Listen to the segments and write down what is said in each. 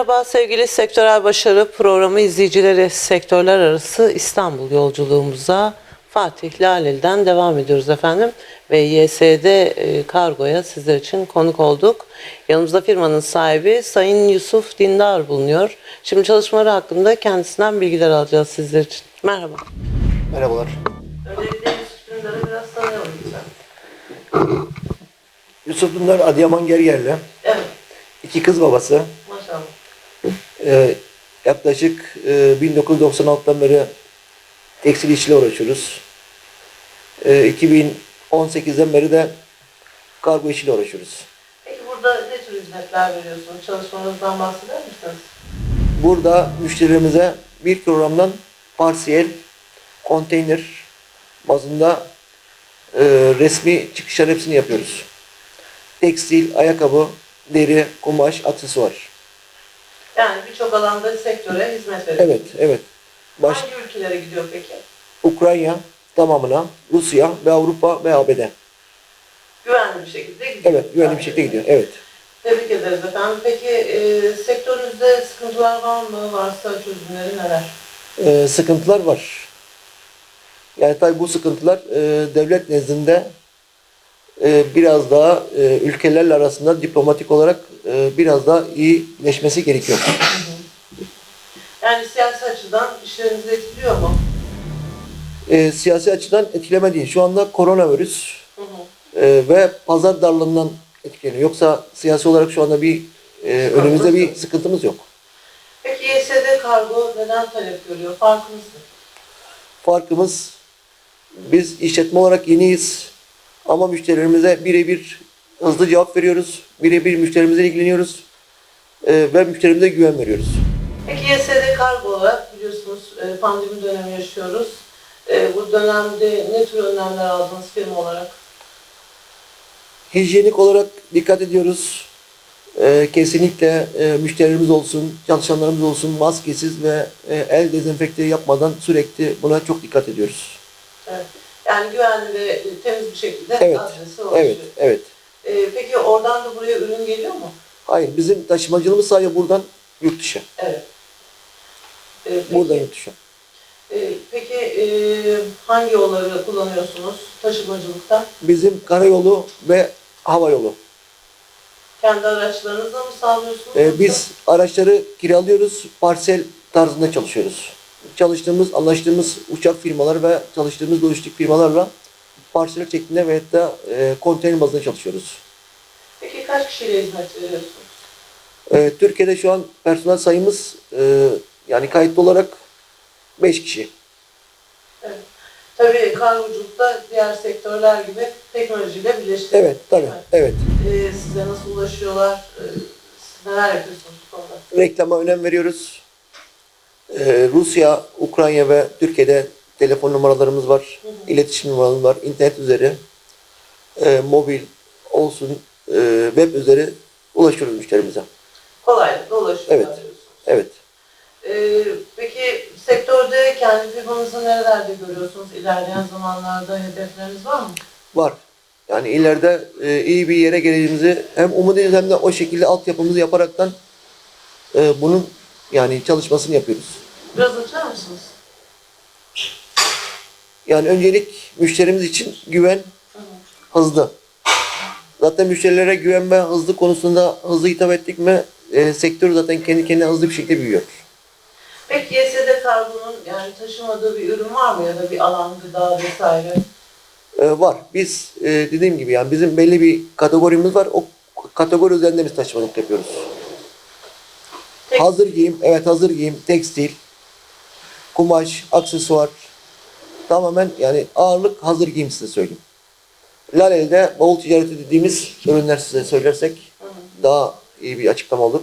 Merhaba sevgili Sektörel Başarı Programı izleyicileri. Sektörler arası İstanbul yolculuğumuza Fatih Laleli'den devam ediyoruz efendim. Ve YSD e, Kargo'ya sizler için konuk olduk. Yanımızda firmanın sahibi Sayın Yusuf Dindar bulunuyor. Şimdi çalışmaları hakkında kendisinden bilgiler alacağız sizler için. Merhaba. Merhabalar. Öncelikle Yusuf Dindar'ı biraz tanıyalım lütfen. Yusuf Dündar Adıyaman Gergerli. Evet, İki kız babası. Ee, yaklaşık e, 1996'dan beri tekstil işle uğraşıyoruz. Ee, 2018'den beri de kargo işiyle uğraşıyoruz. Peki burada ne tür hizmetler veriyorsunuz? Çalışmanızdan bahseder misiniz? Burada müşterilerimize bir programdan parsiyel, konteyner bazında e, resmi çıkışlar hepsini yapıyoruz. Tekstil, ayakkabı, deri, kumaş, aksesuar. Yani birçok alanda sektöre hizmet veriyorsunuz. Evet, evet. Baş, Hangi ülkelere gidiyor peki? Ukrayna tamamına, Rusya ve Avrupa ve ABD. Güvenli bir şekilde gidiyor. Evet, güvenli bir şekilde gidiyor. Evet. Tebrik ederiz efendim. Peki e, sektörünüzde sıkıntılar var mı? Varsa çözümleri neler? Ee, sıkıntılar var. Yani tabii bu sıkıntılar e, devlet nezdinde e, biraz daha e, ülkelerle arasında diplomatik olarak e, biraz daha iyileşmesi gerekiyor. Yani siyasi açıdan işlerinizi etkiliyor mu? E, siyasi açıdan etkileme değil. Şu anda koronavirüs Hı hı. e, ve pazar darlığından etkileniyor. Yoksa siyasi olarak şu anda bir e, önümüzde bir sıkıntımız yok. Peki YSD kargo neden talep görüyor? Farkınız ne? Farkımız biz işletme olarak yeniyiz ama müşterilerimize birebir hızlı cevap veriyoruz. Birebir müşterimizle ilgileniyoruz Ee, ve müşterimize güven veriyoruz. Peki YSD kargo olarak biliyorsunuz e, pandemi dönemi yaşıyoruz. E, bu dönemde ne tür önlemler aldınız firma olarak? Hijyenik olarak dikkat ediyoruz. Ee, kesinlikle e, müşterilerimiz olsun, çalışanlarımız olsun maskesiz ve e, el dezenfekte yapmadan sürekli buna çok dikkat ediyoruz. Evet. Yani güvenli ve e, temiz bir şekilde Evet, ulaşıyor. evet, evet. E, peki oradan da buraya ürün geliyor mu? Hayır, bizim taşımacılığımız sadece buradan yurt dışı. Evet. E, peki, Buradan yurt dışı. e, peki e, hangi yolları kullanıyorsunuz taşımacılıkta? Bizim karayolu ve hava yolu. Kendi araçlarınızla mı sağlıyorsunuz? Ee, yoksa- biz araçları kiralıyoruz, parsel tarzında çalışıyoruz. Çalıştığımız, anlaştığımız uçak firmaları ve çalıştığımız lojistik firmalarla parsel şeklinde ve hatta e, konteyner bazında çalışıyoruz. Peki kaç kişiyle hizmet veriyorsunuz? E, Türkiye'de şu an personel sayımız e, yani kayıtlı olarak 5 kişi. Evet. Tabii kargoculukta diğer sektörler gibi teknolojiyle birleşti. Evet, tabii, evet. Ee, size nasıl ulaşıyorlar? Siz neler yapıyorsunuz bu konuda? Reklama önem veriyoruz. E, Rusya, Ukrayna ve Türkiye'de telefon numaralarımız var. iletişim numaralarımız var. internet üzeri, e, mobil olsun, e, web üzeri ulaşıyoruz müşterimize. Kolaylıkla ulaşıyorlar Evet. Evet. Ee, peki sektörde kendi firmanızı nerelerde görüyorsunuz? İlerleyen zamanlarda hedefleriniz var mı? Var. Yani ileride e, iyi bir yere geleceğimizi hem umut ediyoruz hem de o şekilde altyapımızı yaparaktan e, bunun yani çalışmasını yapıyoruz. Biraz açar mısınız? Yani öncelik müşterimiz için güven, hızlı. Zaten müşterilere güven ve hızlı konusunda hızlı hitap ettik mi e, sektör zaten kendi kendine hızlı bir şekilde büyüyor. Peki YSD kargonun yani taşımadığı bir ürün var mı ya da bir alan, gıda vesaire? E, var. Biz e, dediğim gibi yani bizim belli bir kategorimiz var. O kategori üzerinde biz taşımacılık yapıyoruz. Tek- Hazır giyim, evet hazır giyim, tekstil, kumaş, aksesuar. Tamamen yani ağırlık hazır giyim size söyleyeyim. Laleli'de bavul ticareti dediğimiz ürünler size söylersek daha iyi bir açıklama olur.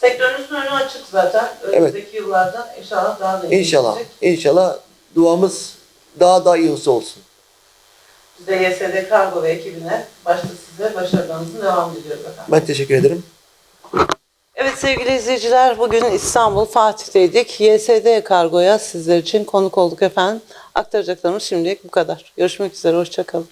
Sektörünüzün önü açık zaten. Önümüzdeki yıllarda inşallah daha da iyi İnşallah, gidecek. inşallah duamız daha da iyisi olsun. Biz de YSD Kargo ve ekibine başta size başarılarınızın devam diliyoruz efendim. Ben teşekkür ederim. Evet sevgili izleyiciler bugün İstanbul Fatih'teydik. YSD Kargo'ya sizler için konuk olduk efendim. Aktaracaklarımız şimdilik bu kadar. Görüşmek üzere, hoşçakalın.